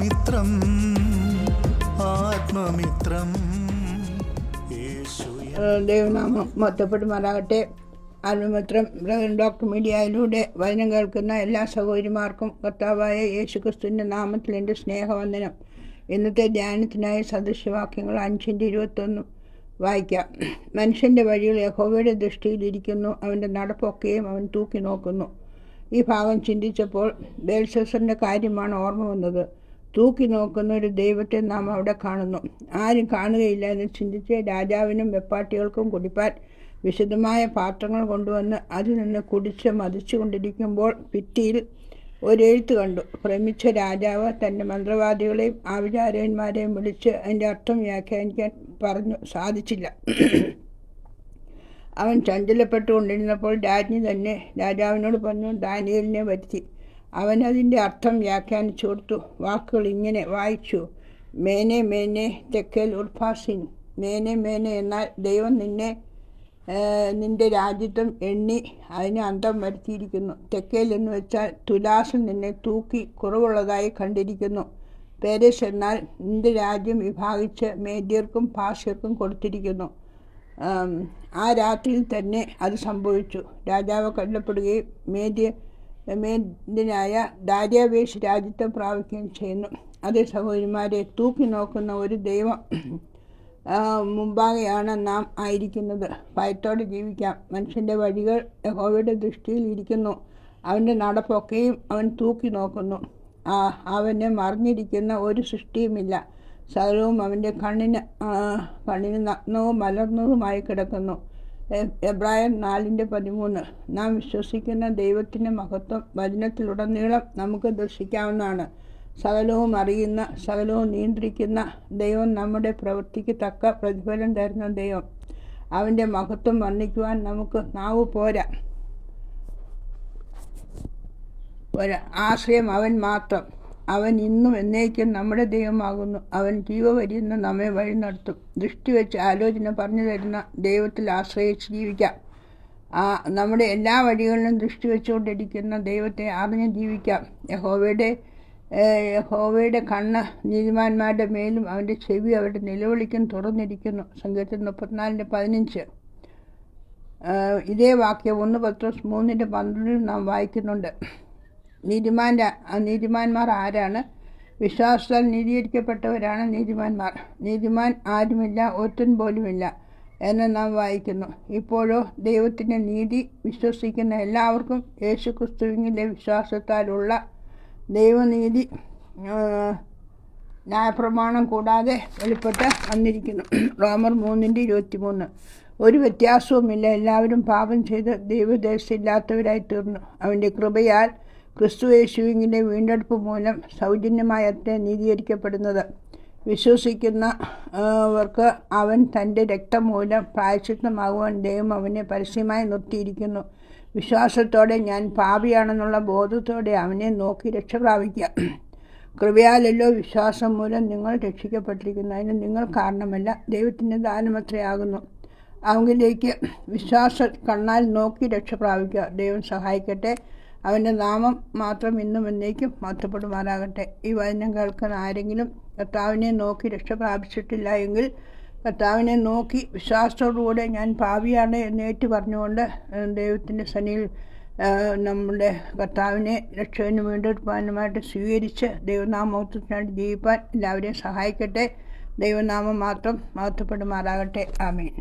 ആത്മമിത്രം ആത്മമിത്രം. ദൈവനാമം മൊത്തപ്പെടുമാറാകട്ടെ. ആത്മമിത്രം ഡോക്ടർ മീഡിയയിലൂടെ വചനം കേൾക്കുന്ന എല്ലാ സഹോദരിമാർക്കും കർത്താവായ യേശുക്രിസ്തുവിന്റെ നാമത്തിൽ എന്റെ സ്നേഹവന്ദനം. ഇന്നത്തെ ധ്യാനത്തിനായി സദൃശ്യവാക്യങ്ങൾ അഞ്ചിന്റെ ഇരുപത്തൊന്നും വായിക്കാം. മനുഷ്യന്റെ വഴികൾ യഹോവയുടെ ദൃഷ്ടിയിലിരിക്കുന്നു അവന്റെ നടപ്പൊക്കെയും അവൻ തൂക്കി നോക്കുന്നു. ഈ ഭാഗം ചിന്തിച്ചപ്പോൾ ബേൽസസറിന്റെ കാര്യമാണ് ഓർമ്മ വന്നത്. തൂക്കി നോക്കുന്ന ഒരു ദൈവത്തെ നാം അവിടെ കാണുന്നു. ആരും കാണുകയില്ല എന്ന് ചിന്തിച്ച് രാജാവിനും വെപ്പാട്ടികൾക്കും കുടിപ്പാൻ വിശദമായ പാത്രങ്ങൾ കൊണ്ടുവന്ന് അതിൽ നിന്ന് കുടിച്ച് മതിച്ചു കൊണ്ടിരിക്കുമ്പോൾ ഭിത്തിയിൽ ഒരെഴുത്ത് കണ്ടു. ഭ്രമിച്ച രാജാവ് തന്റെ മന്ത്രവാദികളെയും ആവിചാരകന്മാരെയും വിളിച്ച് അതിന്റെ അർത്ഥം വ്യാഖ്യാനിക്കാൻ പറഞ്ഞു. സാധിച്ചില്ല. അവൻ ചഞ്ചലപ്പെട്ടുകൊണ്ടിരുന്നപ്പോൾ രാജ്ഞി തന്നെ രാജാവിനോട് പറഞ്ഞു ദാനിയലിനെ വരുത്തി. അവൻ അതിന്റെ അർത്ഥം വ്യാഖ്യാനിച്ചു കൊടുത്തു വാക്കുകൾ ഇങ്ങനെ വായിച്ചു. മേനെ മേനെ തെക്കേൽ ഉർഫാസിൻ. മേനെ മേനെ എന്നാൽ ദൈവം നിന്നെ നിന്റെ രാജ്യത്വം എണ്ണി അതിന് അന്തം വരുത്തിയിരിക്കുന്നു. തെക്കേൽ എന്ന് വെച്ചാൽ തുലാസിൽ നിന്നെ തൂക്കി കുറവുള്ളതായി കണ്ടിരിക്കുന്നു. പേരസ് എന്നാൽ നിന്റെ രാജ്യം വിഭാഗിച്ച് മേദ്യർക്കും ഭാഷ്യർക്കും കൊടുത്തിരിക്കുന്നു. ആ രാത്രിയിൽ തന്നെ അത് സംഭവിച്ചു. രാജാവ് കൊല്ലപ്പെടുകയും മേദ്യ മേദ്യനായ ദാര്യാവേഷ് രാജ്യത്വം പ്രാപിക്കുകയും ചെയ്യുന്നു. അതേ സഹോദരിമാരെ തൂക്കി നോക്കുന്ന ഒരു ദൈവം മുമ്പാകെയാണ് നാം ആയിരിക്കുന്നത്. ഭയത്തോടെ ജീവിക്കാം. മനുഷ്യന്റെ വഴികൾ യഹോവയുടെ ദൃഷ്ടിയിൽ ഇരിക്കുന്നു. അവന്റെ നടപ്പൊക്കെയും അവൻ തൂക്കി നോക്കുന്നു. അവനെ മറിഞ്ഞിരിക്കുന്ന ഒരു സൃഷ്ടിയുമില്ല. സകലവും അവന്റെ കണ്ണിന് കണ്ണിന് നഗ്നവും മലർന്നതുമായി കിടക്കുന്നു. എബ്രായർ നാലിന്റെ പതിമൂന്ന്. നാം വിശ്വസിക്കുന്ന ദൈവത്തിന്റെ മഹത്വം വചനത്തിലുടനീളം നമുക്ക് ദർശിക്കാവുന്നതാണ്. സകലവും അറിയുന്ന സകലവും നിയന്ത്രിക്കുന്ന ദൈവം നമ്മുടെ പ്രവൃത്തിക്ക് തക്ക പ്രതിഫലം തരുന്ന ദൈവം. അവന്റെ മഹത്വം വർണിക്കുവാൻ നമുക്ക് നാവ് പോരാ. ഒരു ആശ്രയം അവൻ മാത്രം. അവൻ ഇന്നും എന്നേക്കും നമ്മുടെ ദൈവമാകുന്നു. അവൻ ജീവവരിയുന്ന നമ്മെ വഴി നടത്തും. ദൃഷ്ടി വെച്ച് ആലോചന പറഞ്ഞു തരുന്ന ദൈവത്തിൽ ആശ്രയിച്ച് ജീവിക്കാം. ആ നമ്മുടെ എല്ലാ വഴികളിലും ദൃഷ്ടി വെച്ചുകൊണ്ടിരിക്കുന്ന ദൈവത്തെ അറിഞ്ഞ് ജീവിക്കാം. യഹോവയുടെ യഹോവയുടെ കണ്ണ് നീതിമാന്മാരുടെ മേലും അവന്റെ ചെവി അവരുടെ നിലവിളിക്കും തുറന്നിരിക്കുന്നു. സംഗീതത്തിൽ മുപ്പത്തിനാലിന്റെ പതിനഞ്ച്. ഇതേ വാക്യം ഒന്ന് പത്രോസ് മൂന്നിന്റെ പന്ത്രണ്ടിൽ നാം വായിക്കുന്നുണ്ട്. നീതിമാന്റെ നീതിമാന്മാർ ആരാണ്? വിശ്വാസത്താൽ നീതീകരിക്കപ്പെട്ടവരാണ് നീതിമാന്മാർ. നീതിമാൻ ആരുമില്ല ഒറ്റൻ പോലുമില്ല എന്ന് നാം വായിക്കുന്നു. ഇപ്പോഴോ ദൈവത്തിന്റെ നീതി വിശ്വസിക്കുന്ന എല്ലാവർക്കും യേശു ക്രിസ്തുവിന്റെ വിശ്വാസത്താലുള്ള ദൈവനീതി ന്യായപ്രമാണം കൂടാതെ വെളിപ്പെട്ട് വന്നിരിക്കുന്നു. റോമർ മൂന്നിന്റെ ഇരുപത്തി മൂന്ന് ഒരു വ്യത്യാസവുമില്ല. എല്ലാവരും പാപം ചെയ്ത് ദൈവദേശമില്ലാത്തവരായി തീർന്നു. അവന്റെ കൃപയാൽ ക്രിസ്തു യേശുവിന്റെ വീണ്ടെടുപ്പ് മൂലം സൗജന്യമായി അത്രേ നീതീകരിക്കപ്പെടുന്നത്. വിശ്വസിക്കുന്ന അവർക്ക് അവൻ തന്റെ രക്തം മൂലം പ്രായച്ചിത്തമാകുവാൻ ദൈവം അവനെ പരസ്യമായി നിർത്തിയിരിക്കുന്നു. വിശ്വാസത്തോടെ ഞാൻ പാപിയാണെന്നുള്ള ബോധത്തോടെ അവനെ നോക്കി രക്ഷ പ്രാപിക്കുക. കൃപയാലല്ലോ വിശ്വാസം മൂലം നിങ്ങൾ രക്ഷിക്കപ്പെട്ടിരിക്കുന്നു. അതിന് നിങ്ങൾ കാരണമല്ല ദൈവത്തിന്റെ ദാനമത്രയാകുന്നു അവങ്കിലേക്ക് വിശ്വാസ കണ്ണാൽ നോക്കി രക്ഷ പ്രാപിക്കുക. ദൈവം സഹായിക്കട്ടെ. അവന്റെ നാമം മാത്രം ഇന്നും എന്നേക്കും മാറ്റപ്പെടുമാറാകട്ടെ ഈ വചനം കേൾക്കുന്ന ആരെങ്കിലും കർത്താവിനെ നോക്കി രക്ഷ പ്രാപിച്ചിട്ടില്ല എങ്കിൽ കർത്താവിനെ നോക്കി വിശ്വാസത്തോടുകൂടെ ഞാൻ പാവിയാണ് എന്നേറ്റ് പറഞ്ഞുകൊണ്ട് ദൈവത്തിന്റെ സനിയിൽ നമ്മുടെ കർത്താവിനെ രക്ഷകന് വീണ്ടെടുപ്പാനുമായിട്ട് സ്വീകരിച്ച് ദൈവനാമോത്വത്തിനായിട്ട് ജീവിപ്പാൻ എല്ലാവരെയും സഹായിക്കട്ടെ. ദൈവനാമം മാത്രം മഹത്വപ്പെടുമാറാകട്ടെ. ആമേൻ.